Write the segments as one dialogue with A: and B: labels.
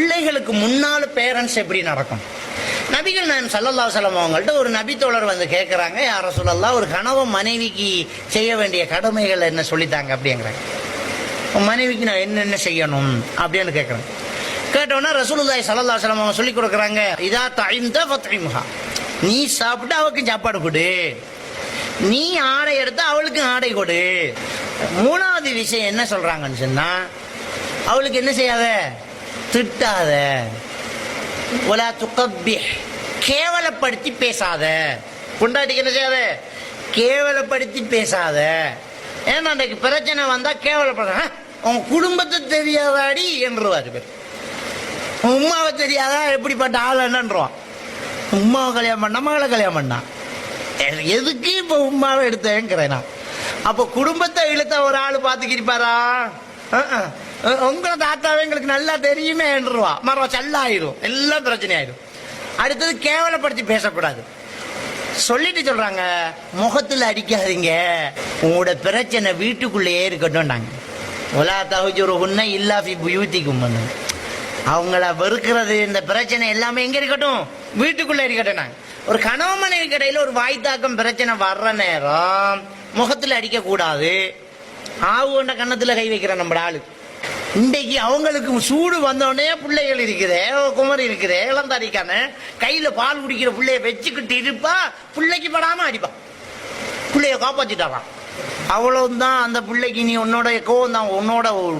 A: பிள்ளைகளுக்கு முன்னால் பேரண்ட்ஸ் எப்படி நடக்கும்? நபிகள் நாயம் சல்லல்லா சலம் அவங்கள்ட்ட ஒரு நபித்தோழர் வந்து கேட்குறாங்க யார சொல்லலாம் ஒரு கணவன் மனைவிக்கு செய்ய வேண்டிய கடமைகள் என்ன சொல்லித்தாங்க? அப்படிங்கிறாங்க. மனைவிக்கு நான் என்னென்ன செய்யணும்? அப்படின்னு கேட்குறேன் கேட்டோன்னா ரசூலுல்லாஹி ஸல்லல்லாஹு சலம் அவங்க சொல்லி கொடுக்குறாங்க இதா தைம்த ஃபத்ரிம்ஹா நீ சாப்பிட்டு அவளுக்கு சாப்பாடு கொடு. நீ ஆடை எடுத்து அவளுக்கு ஆடை கொடு. மூணாவது விஷயம் என்ன சொல்கிறாங்கன்னு சொன்னால் அவளுக்கு என்ன செய்யாத? திட்டாத ஒலா துக்கப்பி கேவலப்படுத்தி பேசாத. பொண்டாட்டிக்கு என்ன செய்யாத? கேவலப்படுத்தி பேசாத. ஏன்னா அன்றைக்கு பிரச்சனை வந்தால் கேவலப்படுற. உன் குடும்பத்தை தெரியாதாடி என்றுவார் பேர் உம்மாவை உமாவை தெரியாதா? எப்படிப்பட்ட ஆள் என்னன்றான் உமாவை கல்யாணம் பண்ணா மகளை கல்யாணம் பண்ணான் எதுக்கு இப்போ உமாவை எடுத்தேங்கிறேன் நான். அப்போ குடும்பத்தை இழுத்த ஒரு ஆள் பார்த்துக்கிருப்பாரா? உங்களை தாத்தாவே எங்களுக்கு நல்லா தெரியுமே என்றுவா. மரம் சல்லாயிரும். எல்லாம் பிரச்சனை ஆயிரும் அடுத்தது கேவலப்படுத்தி பேசக்கூடாது. சொல்லிட்டு சொல்றாங்க முகத்தில் அடிக்காதீங்க. உங்களோட பிரச்சனை வீட்டுக்குள்ளேயே உலா ஒலா தகுஜுரு உன்னை இல்லாஃபி புயூத்திக்கும். அவங்கள வெறுக்கிறது இந்த பிரச்சனை எல்லாமே எங்க இருக்கட்டும்? வீட்டுக்குள்ள இருக்கட்டும் நாங்க ஒரு கணவன் மனைவி கடையில ஒரு வாய்த்தாக்கம் பிரச்சனை வர்ற நேரம் முகத்தில் அடிக்கக்கூடாது. ஆவு கொண்ட கன்னத்தில் கை வைக்கிற நம்ம ஆளு. இன்றைக்கு அவங்களுக்கு சூடு வந்தோடனே பிள்ளைகள் இருக்குது குமரி இருக்குது இளந்தாரிக்கான கையில் பால் குடிக்கிற பிள்ளைய வச்சுக்கிட்டு இருப்பா பிள்ளைக்கு படாமல் அடிப்பான் பிள்ளைய காப்பாற்றிட்டாரான் அவ்வளவுதான் அந்த பிள்ளைக்கு நீ உன்னோட கோவம் தான் உன்னோட ஒரு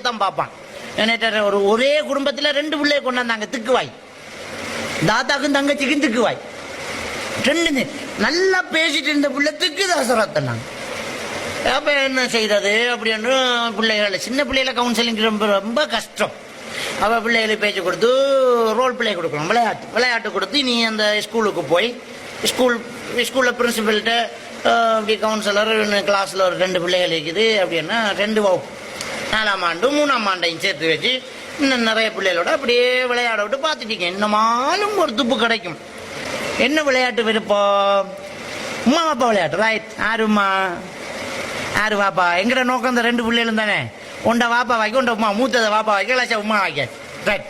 A: தான் பார்ப்பான். என்னட்ட ஒரு ஒரே குடும்பத்தில் ரெண்டு பிள்ளைய கொண்டாந்தாங்க திக்குவாய். தாத்தாக்கும் தங்கச்சிக்கும் திக்குவாய். ரெண்டு நல்லா பேசிட்டு இருந்த பிள்ளை திக்கு தாசரத்தனாங்க அப்ப என்ன செய்யறது அப்படின்னு பிள்ளைகளை சின்ன பிள்ளைகளை கவுன்சிலிங் ரொம்ப ரொம்ப கஷ்டம். அவ பிள்ளைகளுக்கு பேச்சு கொடுத்து ரோல் பிளே கொடுக்கணும். விளையாட்டு விளையாட்டு கொடுத்து நீ அந்த ஸ்கூலுக்கு போய் ஸ்கூல் ஸ்கூலில் பிரின்சிபல்கிட்ட அப்படி கவுன்சிலர் கிளாஸில் ஒரு ரெண்டு பிள்ளைகள் இருக்குது. அப்படின்னா ரெண்டு வகுப்பு. நாலாம் ஆண்டு மூணாம் ஆண்டையும் சேர்த்து வச்சு இன்னும் நிறைய பிள்ளைகளோட அப்படியே விளையாட விட்டு பார்த்துட்டீங்க என்னமாலும் ஒரு துப்பு கிடைக்கும். என்ன விளையாட்டு விருப்பம்? உமா அப்பா விளையாட்டு ரைட் ஆறுமா யாரு வாப்பா? எங்கட நோக்கம் இந்த ரெண்டு பிள்ளைகளும் தானே? உண்ட வாப்பா வாக்கி உண்ட உமா மூத்ததை வாப்பா வாக்கி இல்லாச்சா உமா வாக்க ரைட்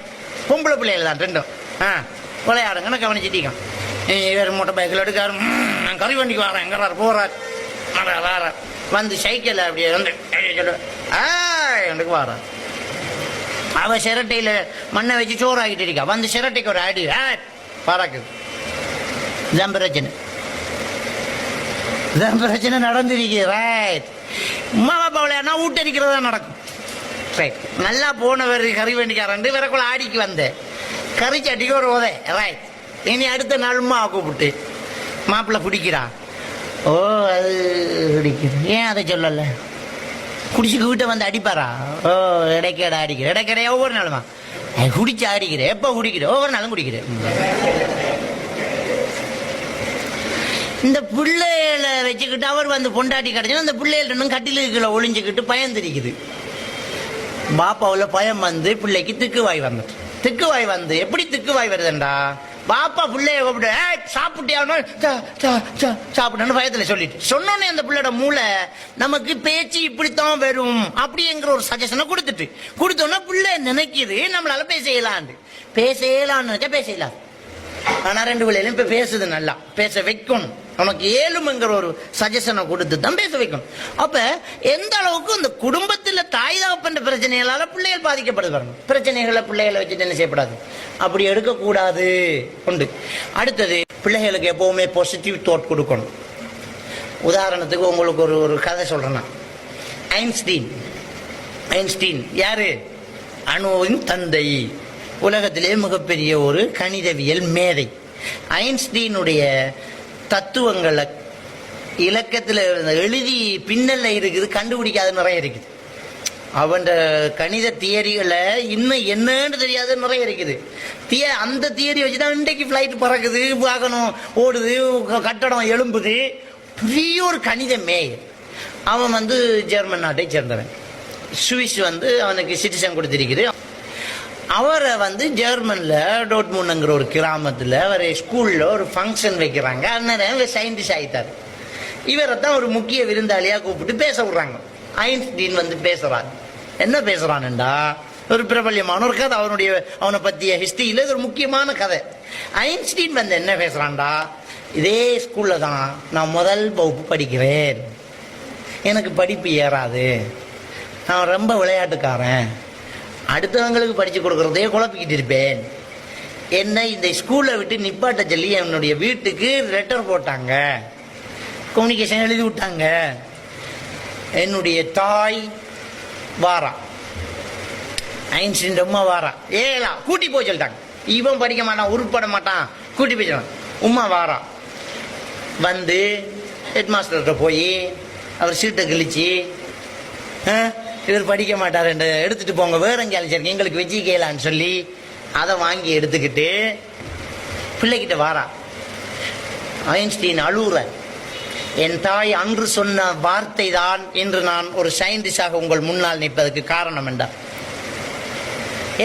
A: பொம்பளை பிள்ளைகள் தான் ரெண்டும். ஆ. விளையாடுங்கன்னு கவனிச்சிட்டீங்க? இவர் மூட்டை பைக்கில் எடுக்காரு. நான் கறி வண்டிக்கு வரேன். எங்கிறார் போகிறார் வரார், வரார் வந்து சைக்கிள் அப்படியே வந்து சொல்லு. ஆ எனக்கு வரார் அவ சிரட்டையில் மண்ணை வச்சு சோறு ஆகிட்டு இருக்கா. வந்து சிரட்டைக்கு ஒரு அடி. ஆ பறக்குது இதான் பிரச்சனை இதான் பிரச்சனை நடந்திருக்கு. ரைட் உமா பாப்பா விளையாடினா ஊட்டடிக்கிறது தான் நடக்கும். ரைட் நல்லா போனவர் கறி வண்டிக்காரன் வேறக்குள்ள ஆடிக்கு வந்தேன். கறி சட்டிக்கு ஒரு உதை. ரைட் இனி அடுத்த நாள் உமா கூப்பிட்டு மாப்பிள்ளை பிடிக்கிறா ஓ அது பிடிக்குது ஏன் அதை சொல்லலை? குடிச்சுக்கு வீட்டை வந்து அடிப்பாரா? ஓ இடைக்கடை அடிக்கிற. இடைக்கடையா ஒவ்வொரு நாளுமா. குடிச்சு அடிக்கிறேன் எப்போ குடிக்கிறேன் ஒவ்வொரு நாளும் குடிக்கிறேன் இந்த பிள்ளைகளை வச்சுக்கிட்டு அவர் வந்து பொண்டாட்டி கிடைச்சுன்னா அந்த பிள்ளைகள் இன்னும் கட்டிலுக்குள்ள ஒளிஞ்சுக்கிட்டு பயந்துருக்குது பாப்பாவில் பயம் வந்து பிள்ளைக்கு திக்குவாய் வந்துட்டு திக்குவாய் வந்து எப்படி திக்குவாய் வருதுண்டா பாப்பா பிள்ளைய கூப்பிட்டு ஏ சாப்பிட்டியானோ சாப்பிட்டேன்னு பயத்தில் சொல்லிட்டு. சொன்னோன்னே அந்த பிள்ளையோட மூளை நமக்கு பேச்சு இப்படித்தான் வரும். அப்படிங்கிற ஒரு சஜஷனை கொடுத்துட்டு. கொடுத்தோன்னா பிள்ளை நினைக்கிது நம்மளால பேசலான்னு பேசலான்னு நினைச்சா பேசலாம் ஆனால் ரெண்டு பிள்ளைகளும் இப்போ பேசுது நல்லா. பேச வைக்கணும். உனக்கு ஏழுமங்கிற ஒரு சஜஷனை கொடுத்து தான் பேச வைக்கணும். அப்ப எந்த அளவுக்கு இந்த குடும்பத்தில் தாய் தகப்பன்ற பிரச்சனைகளால பிள்ளைகள் பாதிக்கப்படுவாங்க பிரச்சனைகளை பிள்ளைகளை வச்சுட்டு என்ன செய்யப்படாது? அப்படி எடுக்கக்கூடாது. உண்டு. அடுத்தது பிள்ளைகளுக்கு எப்பவுமே பாசிட்டிவ் தாட் கொடுக்கணும். உதாரணத்துக்கு உங்களுக்கு ஒரு ஒரு கதை சொல்றேன்னா ஐன்ஸ்டீன். ஐன்ஸ்டீன் யாரு? அணுவின் தந்தை. உலகத்திலே மிகப்பெரிய ஒரு கணிதவியல் மேதை. ஐன்ஸ்டீனுடைய தத்துவங்களை இலக்கத்தில் எழுதி பின்னல்ல இருக்குது கண்டுபிடிக்காத நிறைய இருக்குது. அவன் கணித தியரிகளை இன்னும் என்னன்னு தெரியாத நிறைய இருக்குது. திய அந்த தியரி வச்சு தான் இன்றைக்கு ஃப்ளைட் பறக்குது வாகனம் ஓடுது கட்டடம் எழும்புது. பெரிய ஒரு கணித மேயர். அவன் வந்து ஜெர்மன் நாட்டை சேர்ந்தவன். சுவிஸ் வந்து அவனுக்கு சிட்டிசன் கொடுத்திருக்குது. அவரை வந்து ஜெர்மனில் டோட்மூனுங்கிற ஒரு கிராமத்தில் ஒரு ஸ்கூலில் ஒரு ஃபங்க்ஷன் வைக்கிறாங்க. அண்ணன் சயின்டிஸ்ட் ஆகிட்டார் இவரை தான் ஒரு முக்கிய விருந்தாளியாக கூப்பிட்டு பேச விடுறாங்க. ஐன்ஸ்டீன் வந்து பேசுகிறார் என்ன பேசுகிறான்டா ஒரு பிரபல்யமான ஒரு கதை. அவனுடைய அவனை பற்றிய ஹிஸ்டரியில் இது ஒரு முக்கியமான கதை. ஐன்ஸ்டீன் வந்து என்ன பேசுகிறான்டா இதே ஸ்கூலில் தான் நான் முதல் வகுப்பு படிக்கிறேன். எனக்கு படிப்பு ஏறாது. நான் ரொம்ப விளையாட்டுக்காரன். அடுத்தவங்களுக்கு படித்து கொடுக்குறதே குழப்பிக்கிட்டு இருப்பேன். என்னை இந்த ஸ்கூலை விட்டு நிப்பாட்ட சொல்லி என்னுடைய வீட்டுக்கு லெட்டர் போட்டாங்க. கம்யூனிகேஷன் எழுதி விட்டாங்க. என்னுடைய தாய் வாரா. ஐன்ஸ்டீன் அம்மா வாரா. ஏலா கூட்டி போய் சொல்லிட்டாங்க. இவன் படிக்க மாட்டான் உருப்பட மாட்டான். கூட்டி போய் சொல்லுவான் உம்மா வாரா. வந்து ஹெட் மாஸ்டர்கிட்ட போய் அவர் சீட்டை கிழிச்சு ஆ, இவர் படிக்க மாட்டார் என்று எடுத்துட்டு போங்க. வேற எங்கே அழைச்சிருக்கீங்க எங்களுக்கு வெஜ்ஜி கேலான்னு சொல்லி அதை வாங்கி எடுத்துக்கிட்டு பிள்ளைகிட்ட வாரா. ஐன்ஸ்டீன் அழுற என் தாய் அன்று சொன்ன வார்த்தை தான் இன்று நான் ஒரு சயின்டிஸ்டாக உங்கள் முன்னால் நிற்பதற்கு காரணம் என்றார்.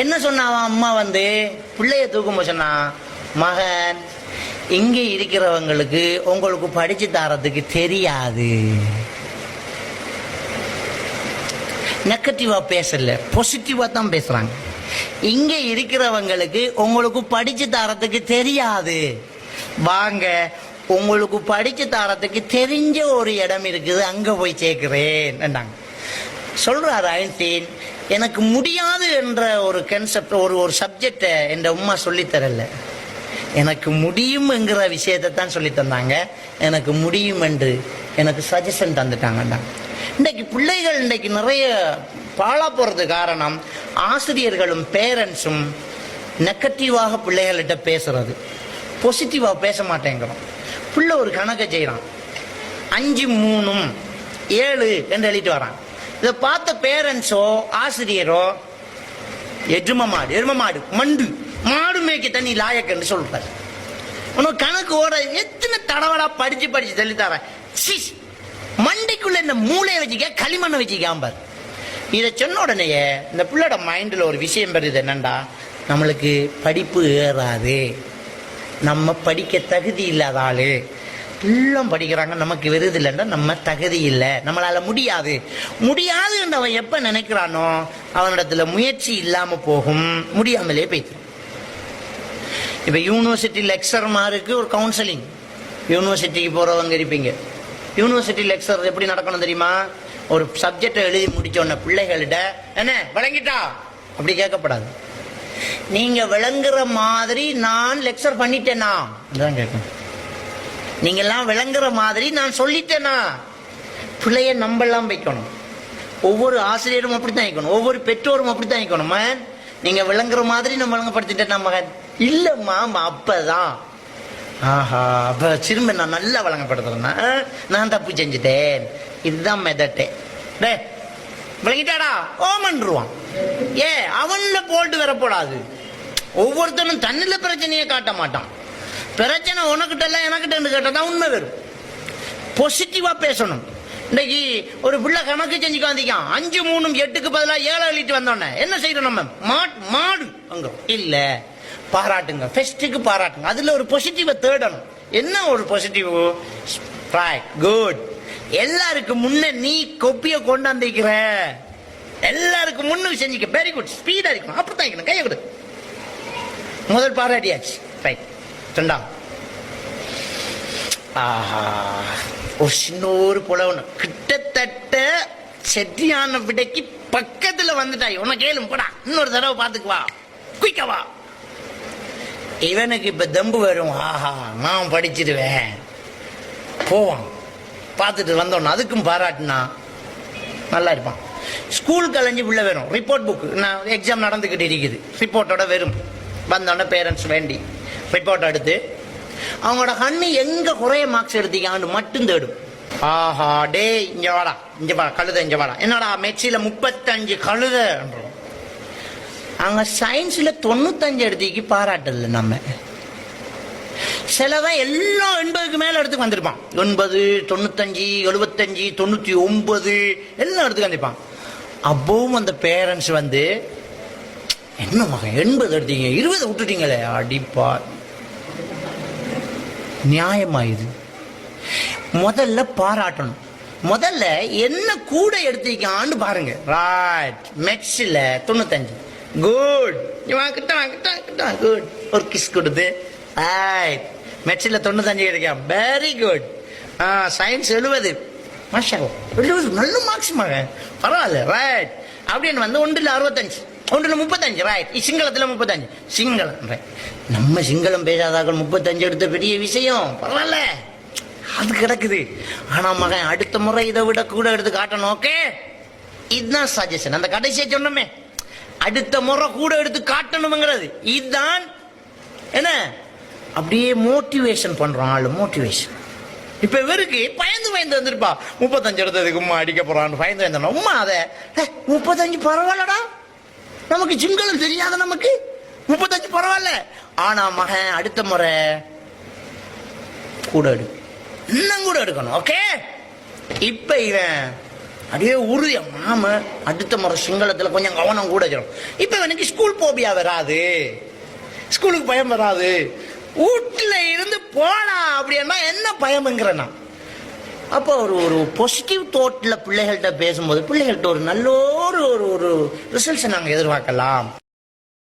A: என்ன சொன்னாவன் அம்மா வந்து பிள்ளைய தூக்கும்போது சொன்னா மகன் இங்கே இருக்கிறவங்களுக்கு உங்களுக்கு படிச்சு தரத்துக்கு தெரியாது. நெகட்டிவாக பேசல. பாசிட்டிவாக தான் பேசுகிறாங்க இங்கே இருக்கிறவங்களுக்கு உங்களுக்கு படித்து தரத்துக்கு தெரியாது. வாங்க உங்களுக்கு படித்து தரத்துக்கு தெரிஞ்ச ஒரு இடம் இருக்குது அங்கே போய் சேர்க்கிறேன் என்றாங்க. சொல்கிறார் ஐன்ஸ்டீன் எனக்கு முடியாது என்ற ஒரு கன்செப்ட் ஒரு ஒரு சப்ஜெக்டை என் உம்மா சொல்லித்தரல எனக்கு முடியும்ங்கிற விஷயத்தை தான் சொல்லி தந்தாங்க. எனக்கு முடியும் என்று எனக்கு சஜஷன் தந்துட்டாங்கண்டாங்க இன்றைக்கு பிள்ளைகள் இன்றைக்கு நிறைய பாழா போறது காரணம் ஆசிரியர்களும் பேரண்ட்ஸும் நெகட்டிவாக பிள்ளைகள்கிட்ட பேசுறது. பாசிட்டிவாக பேச மாட்டேங்கிறோம். பிள்ளை ஒரு கணக்கை செய்கிறான் அஞ்சு மூணும் ஏழு என்று எழுதிட்டு வரான். இதை பார்த்த பேரண்ட்ஸோ ஆசிரியரோ எரும மாடு எரும மாடு மண்டு மாடு மேய்க்க தண்ணி லாயக்கன்னு சொல்றாரு. உனக்கு கணக்கு ஓட எத்தனை தடவடா படிச்சு படிச்சு சொல்லி தரேன். மண்டைக்குள்ள இந்த மூளையை வச்சுக்க களிமண்ணை வச்சுக்காம்பார் இதை சொன்ன உடனேயே இந்த பிள்ளோட மைண்டில் ஒரு விஷயம் பெறுது என்னண்டா? நம்மளுக்கு படிப்பு ஏறாது. நம்ம படிக்க தகுதி இல்லாத ஆள். எல்லாம் படிக்கிறாங்க நமக்கு விருது இல்லைன்னா நம்ம தகுதி இல்லை. நம்மளால் முடியாது. முடியாது என்று அவன் எப்போ நினைக்கிறானோ அவனிடத்துல முயற்சி இல்லாமல் போகும். முடியாமலே போய்த்து இப்போ யூனிவர்சிட்டி லெக்சர்மாருக்கு ஒரு கவுன்சிலிங் யூனிவர்சிட்டிக்கு போகிறவங்க இருப்பீங்க. யூனிவர்சிட்டி லெக்சர் எப்படி நடக்கணும் தெரியுமா? ஒரு சப்ஜெக்டை எழுதி முடிச்ச உடனே பிள்ளைகள்கிட்ட என்ன விளங்கிட்டா அப்படி கேட்கப்படாது. நீங்க விளங்குற மாதிரி நான் லெக்சர் பண்ணிட்டேனா? அதான் கேட்கணும் நீங்க எல்லாம் விளங்குற மாதிரி நான் சொல்லிட்டேனா? பிள்ளைய நம்பெல்லாம் வைக்கணும். ஒவ்வொரு ஆசிரியரும் அப்படித்தான் வைக்கணும். ஒவ்வொரு பெற்றோரும் அப்படித்தான் வைக்கணும். மகன் நீங்க விளங்குற மாதிரி நம்ம விளங்கப்படுத்திட்டேன் மகன்? இல்லம்மா அப்பதான். ஆஹா அப்ப திரும்ப நான் நல்லா வழங்கப்படுத்துறேன்னா நான் தப்பு செஞ்சுட்டேன். இதுதான் மெதட்டே. டே விளங்கிட்டாடா ஓமன்றுவான். ஏ அவன்ல போட்டு வரப்படாது. ஒவ்வொருத்தனும் தன்னில பிரச்சனையை காட்ட மாட்டான். பிரச்சனை உனக்கிட்ட இல்ல எனக்கிட்ட கேட்டதான் உண்மை வரும். பாசிட்டிவா பேசணும். இன்னைக்கு ஒரு பிள்ளை கணக்கு செஞ்சு காந்திக்கான். அஞ்சு மூணும் எட்டுக்கு பதிலாக ஏழை எழுதிட்டு வந்தோடனே என்ன செய்யறோம் நம்ம? மாட் மாடு. அங்க இல்லை. பாராட்டுங்க. ஃபெஸ்ட்டுக்கு பாராட்டுங்க. அதில் ஒரு பாசிட்டிவை தேடணும். என்ன ஒரு பாசிட்டிவ் குட் எல்லாருக்கும் முன்ன நீ கொப்பியை கொண்டாந்துக்கிற எல்லாருக்கும் முன்னு செஞ்சுக்க. வெரி குட் ஸ்பீடாக இருக்கணும். அப்படித்தான் இருக்கணும். கையை கொடு. முதல் பாராட்டியாச்சு ரைட் ரெண்டாம். ஆஹா. ஒரு சின்ன ஒரு புலவனு கிட்டத்தட்ட செட்டியான விடைக்கு பக்கத்தில் வந்துட்டாய். உன்னை கேளும் போடா. இன்னொரு தடவை பார்த்துக்குவா குயிக்கவா இவனுக்கு இப்போ தம்பு வரும். ஆஹா நான் படிச்சிருவேன். போவான். பார்த்துட்டு வந்தோன்னு அதுக்கும் பாராட்டுனா நல்லா இருப்பான். ஸ்கூல் கலைஞ்சு உள்ள வரும். ரிப்போர்ட் புக் நான் எக்ஸாம் நடந்துக்கிட்டு இருக்குது. ரிப்போர்ட்டோட வரும். வந்தோடனே பேரண்ட்ஸ் வேண்டி. ரிப்போர்ட் எடுத்து அவங்களோட கண்ணு எங்க குறைய மார்க்ஸ் எடுத்தீங்கன்னு மட்டும் தேடும். ஆஹா டே இங்க வாடா. இங்க வா கழுத இங்க வாடா. என்னடா மெச்சில முப்பத்தஞ்சு கழுதன்றோம். நாங்கள் சயின்ஸில் தொண்ணூத்தஞ்சு எடுத்தீங்க பாராட்டல நம்ம. சிலவன் எல்லாம் எண்பதுக்கு மேலே எடுத்து வந்திருப்பான். எண்பது தொண்ணூத்தஞ்சு எழுபத்தஞ்சு தொண்ணூற்றி ஒன்பது எல்லாம் எடுத்து வந்திருப்பான். அப்பவும் அந்த பேரண்ட்ஸ் வந்து என்ன மகன் எண்பது எடுத்தீங்க இருபது விட்டுட்டீங்களே அடிப்பா. நியாயமா இது? முதல்ல பாராட்டணும். முதல்ல என்ன கூட எடுத்துக்கான்னு பாருங்க. ராட் மெட்ஸில் தொண்ணூத்தஞ்சு. குட் வாங்கிட்ட வாங்கிட்ட வாங்கிட்ட குட் ஒரு கிஸ் கொடுத்து. ஆய் மெட்ஸில் தொண்ணூத்தஞ்சு கிடைக்கும். வெரி குட் ஆ சயின்ஸ் எழுபது. மாஷா எழுபது நல்ல மார்க்ஸ் மகன் பரவாயில்ல. ரைட் அப்படின்னு வந்து ஒன்றில் அறுபத்தஞ்சு. ஒன்றில் முப்பத்தஞ்சு. ரைட் சிங்களத்தில் முப்பத்தஞ்சு. சிங்களம். ரைட் நம்ம சிங்களம் பேசாதாக்கள் முப்பத்தஞ்சு எடுத்த பெரிய விஷயம். பரவாயில்ல. அது கிடக்குது. ஆனா மகன் அடுத்த முறை இதை விட கூட எடுத்து காட்டணும். ஓகே இதுதான் சஜஷன் அந்த கடைசியை சொன்னோமே. அடுத்த முறை கூட எடுத்து காட்டணுங்கிறது இதுதான் என்ன? அப்படியே மோட்டிவேஷன் பண்றோம் ஆளு மோட்டிவேஷன் இப்ப இவருக்கு பயந்து பயந்து வந்திருப்பா. முப்பத்தஞ்சு எடுத்ததுக்கு உமா அடிக்க போறான்னு பயந்து வந்தோம் உமா அதை முப்பத்தஞ்சு பரவாயில்லடா. நமக்கு சிங்களம் தெரியாத நமக்கு? முப்பத்தஞ்சு பரவாயில்ல. ஆனா மகன் அடுத்த முறை கூட எடு இன்னும் கூட எடுக்கணும் ஓகே இப்ப இவன் அப்படியே உறுதியா மாம அடுத்த முறை சிங்களத்தில் கொஞ்சம் கவனம் கூட வச்சிடும் இப்ப ஸ்கூல் போபியா வராது. ஸ்கூலுக்கு பயம் வராது. வீட்டில் இருந்து போலாம் அப்படின்னா என்ன பயம்ங்கிறனா அப்போ ஒரு ஒரு பாசிட்டிவ் தோட்டில் பிள்ளைகள்கிட்ட பேசும்போது பிள்ளைகள்கிட்ட ஒரு நல்ல ஒரு ஒரு ஒரு ரிசல்ட்ஸை நாங்கள் எதிர்பார்க்கலாம்.